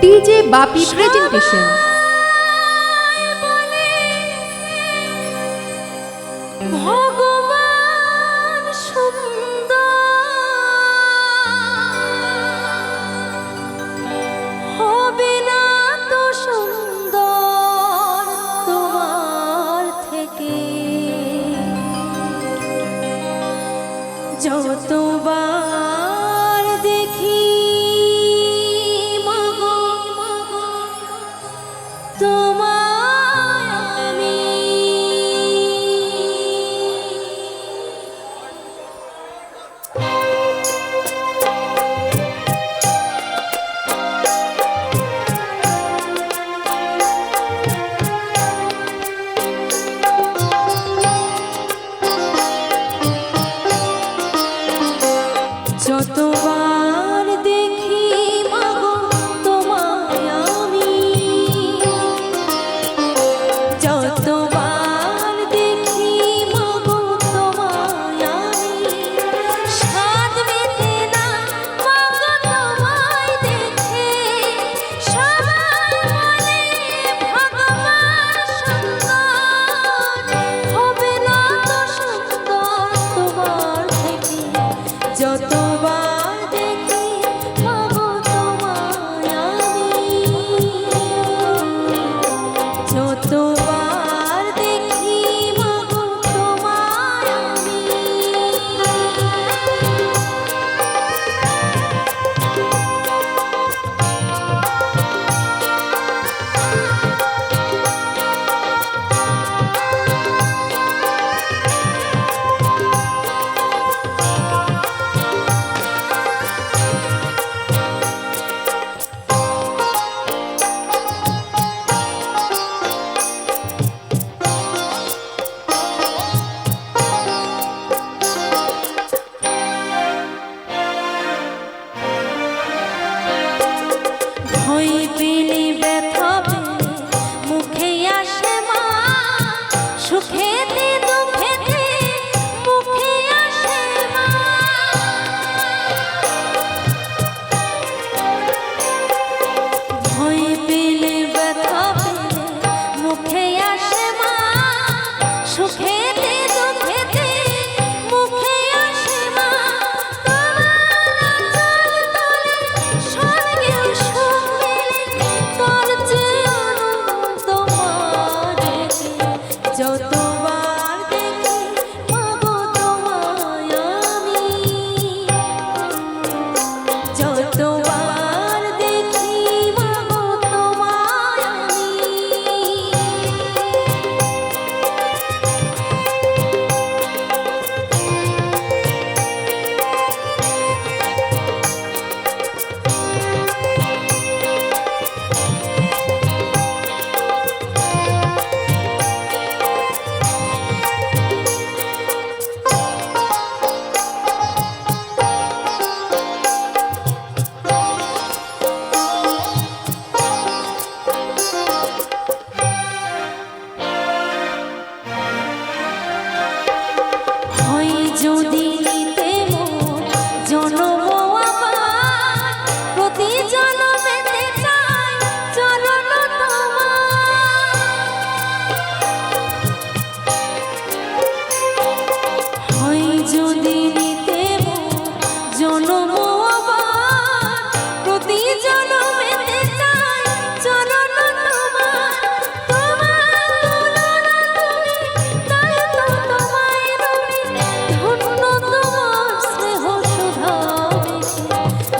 DJ বাপি presentation. ভগবান হবে না থেকে। যতবার সুখে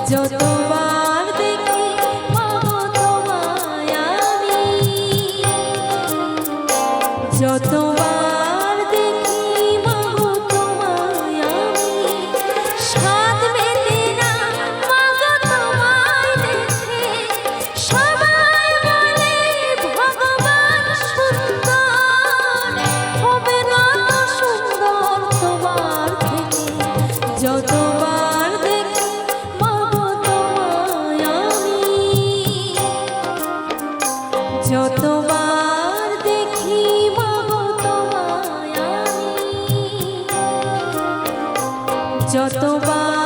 যত যতবার